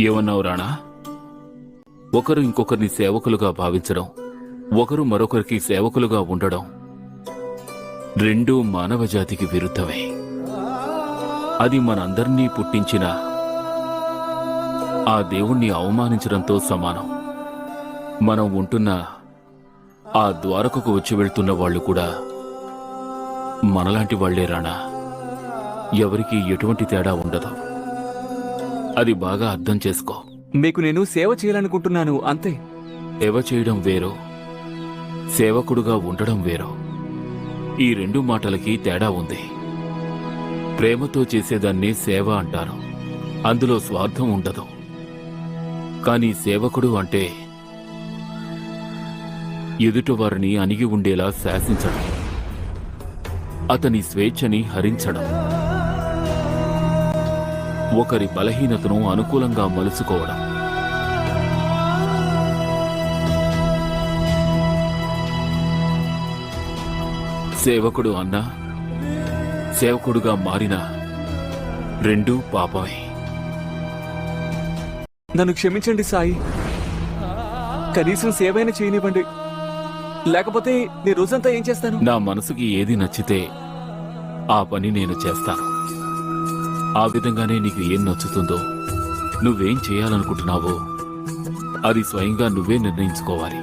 ఏమన్నావు రాణా? ఒకరు ఇంకొకరిని సేవకులుగా భావించడం ఒకరు మరొకరికి సేవకులుగా ఉండడం రెండూ మానవ జాతికి విరుద్ధమే. అది మనందరినీ పుట్టించిన ఆ దేవుణ్ణి అవమానించడంతో సమానం. మనం ఉంటున్న ఆ ద్వారకకు వచ్చి వెళ్తున్న వాళ్ళు కూడా మనలాంటి వాళ్ళే రాణా. ఎవరికి ఎటువంటి తేడా ఉండదు. అది బాగా అర్థం చేసుకో. మీకు నేను సేవ చేయాలనుకుంటున్నాను అంతే. సేవ చేయడం వేరు సేవకుడుగా ఉండడం వేరు. ఈ రెండు మాటలకి తేడా ఉంది. ప్రేమతో చేసేదాన్ని సేవ అంటారు. అందులో స్వార్థం ఉండదు. కానీ సేవకుడు అంటే ఎదుటివారిని అణిగి ఉండేలా శాసించడం. అతని స్వేచ్ఛని హరించడం. ఒకరి బలహీనతను అనుకూలంగా మలుచుకోవడం. సేవకుడు అన్నా సేవకుడుగా మారిన రెండూ పాపమే. నన్ను క్షమించండి సాయి. కనీసం సేవైనా చేయనివ్వండి. లేకపోతే నీ రోజంతా ఏం చేస్తాను? నా మనసుకి ఏది నచ్చితే ఆ పని నేను చేస్తాను. ఆ విధంగానే నీకు ఏం నచ్చుతుందో నువ్వేం చేయాలనుకుంటున్నావో అది స్వయంగా నువ్వే నిర్ణయించుకోవాలి.